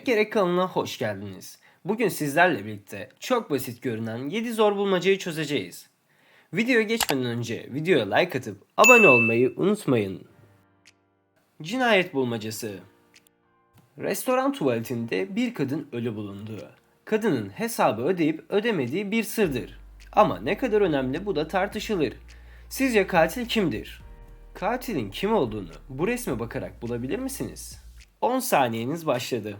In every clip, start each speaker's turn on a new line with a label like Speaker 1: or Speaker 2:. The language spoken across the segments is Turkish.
Speaker 1: Yemek Gerek kanalına hoş geldiniz. Bugün sizlerle birlikte çok basit görünen 7 zor bulmacayı çözeceğiz. Videoya geçmeden önce videoya like atıp abone olmayı unutmayın. Cinayet bulmacası Restoran tuvaletinde bir kadın ölü bulundu. Kadının hesabı ödeyip ödemediği bir sırdır. Ama ne kadar önemli bu da tartışılır. Sizce katil kimdir? Katilin kim olduğunu bu resme bakarak bulabilir misiniz? 10 saniyeniz başladı.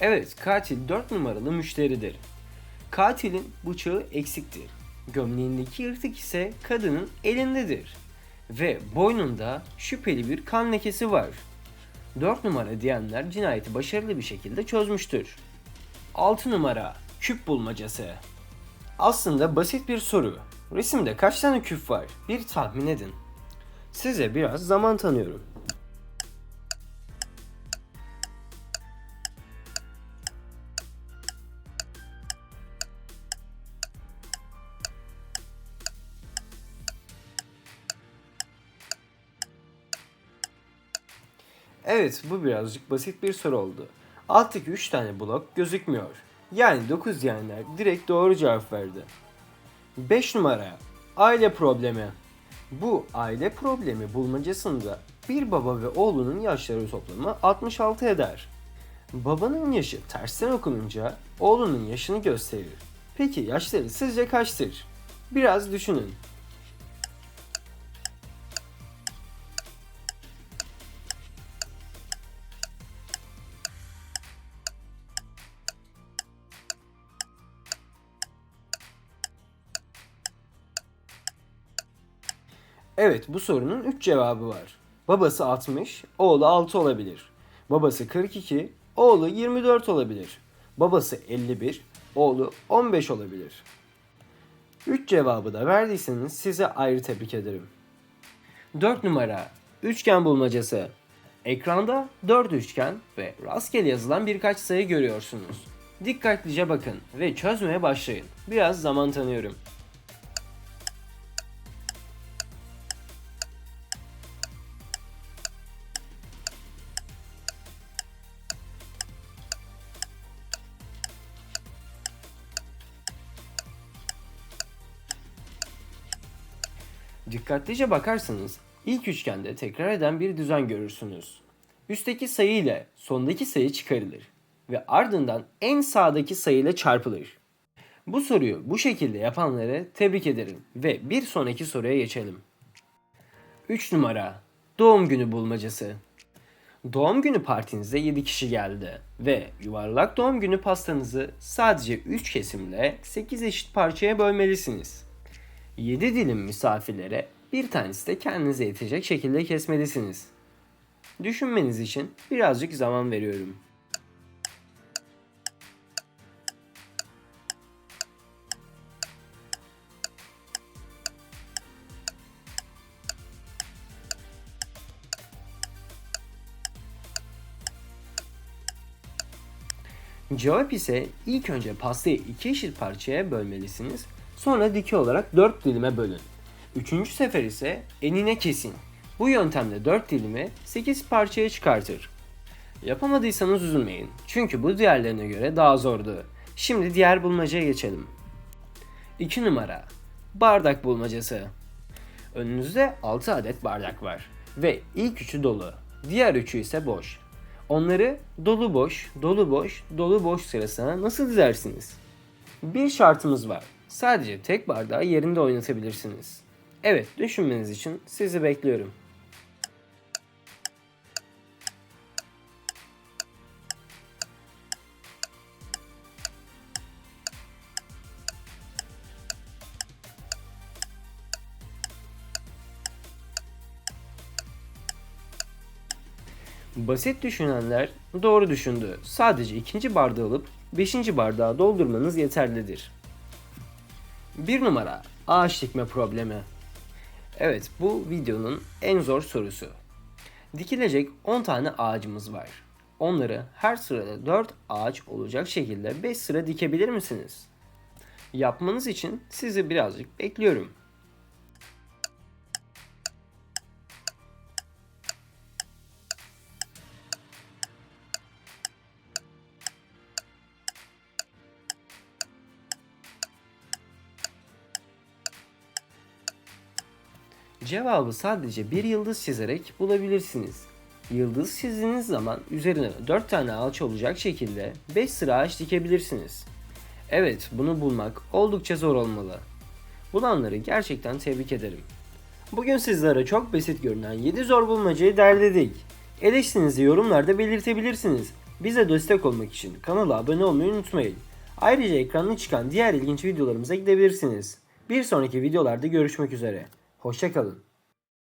Speaker 1: Evet, katil 4 numaralı müşteridir. Katilin bıçağı eksiktir. Gömleğindeki yırtık ise kadının elindedir. Ve boynunda şüpheli bir kan lekesi var. 4 numara diyenler cinayeti başarılı bir şekilde çözmüştür. 6 numara küp bulmacası. Aslında basit bir soru. Resimde kaç tane küp var? Bir tahmin edin. Size biraz zaman tanıyorum. Evet bu birazcık basit bir soru oldu. Alttaki 3 tane blok gözükmüyor. Yani 9 diyenler direkt doğru cevap verdi. 5 numara aile problemi. Bu aile problemi bulmacasında bir baba ve oğlunun yaşları toplamı 66 eder. Babanın yaşı tersten okununca oğlunun yaşını gösterir. Peki yaşları sizce kaçtır? Biraz düşünün. Evet bu sorunun 3 cevabı var. Babası 60, oğlu 6 olabilir. Babası 42, oğlu 24 olabilir. Babası 51, oğlu 15 olabilir. 3 cevabı da verdiyseniz size ayrı tebrik ederim. 4 numara üçgen bulmacası. Ekranda 4 üçgen ve rastgele yazılan birkaç sayı görüyorsunuz. Dikkatlice bakın ve çözmeye başlayın. Biraz zaman tanıyorum. Dikkatlice bakarsanız ilk üçgende tekrar eden bir düzen görürsünüz. Üstteki sayı ile sondaki sayı çıkarılır ve ardından en sağdaki sayı ile çarpılır. Bu soruyu bu şekilde yapanları tebrik ederim ve bir sonraki soruya geçelim. 3 numara doğum günü bulmacası. Doğum günü partinizde 7 kişi geldi ve yuvarlak doğum günü pastanızı sadece 3 kesimle 8 eşit parçaya bölmelisiniz. 7 dilim misafirlere bir tanesi de kendinize yetecek şekilde kesmelisiniz. Düşünmeniz için birazcık zaman veriyorum. Cevap ise ilk önce pastayı iki eşit parçaya bölmelisiniz. Sonra dikey olarak 4 dilime bölün. Üçüncü sefer ise enine kesin. Bu yöntemde 4 dilimi 8 parçaya çıkartır. Yapamadıysanız üzülmeyin. Çünkü bu diğerlerine göre daha zordu. Şimdi diğer bulmacaya geçelim. 2 numara. Bardak bulmacası. Önünüzde 6 adet bardak var ve ilk üçü dolu. Diğer üçü ise boş. Onları dolu boş, dolu boş, dolu boş sırasına nasıl dizersiniz? Bir şartımız var. Sadece tek bardağı yerinde oynatabilirsiniz. Evet, düşünmeniz için sizi bekliyorum. Basit düşünenler doğru düşündü. Sadece ikinci bardağı alıp beşinci bardağı doldurmanız yeterlidir. Bir numara ağaç dikme problemi. Evet bu videonun en zor sorusu. Dikilecek 10 tane ağacımız var. onları her sırada 4 ağaç olacak şekilde 5 sıra dikebilir misiniz? Yapmanız için sizi birazcık bekliyorum. Cevabı sadece bir yıldız çizerek bulabilirsiniz. Yıldız çizdiğiniz zaman üzerine 4 tane ağaç olacak şekilde 5 sıra ağaç dikebilirsiniz. Evet, bunu bulmak oldukça zor olmalı. Bulanları gerçekten tebrik ederim. Bugün sizlere çok basit görünen 7 zor bulmacayı derledik. Eleştirinizi yorumlarda belirtebilirsiniz. Bize destek olmak için kanala abone olmayı unutmayın. Ayrıca ekranda çıkan diğer ilginç videolarımıza gidebilirsiniz. Bir sonraki videolarda görüşmek üzere. Hoşçakalın.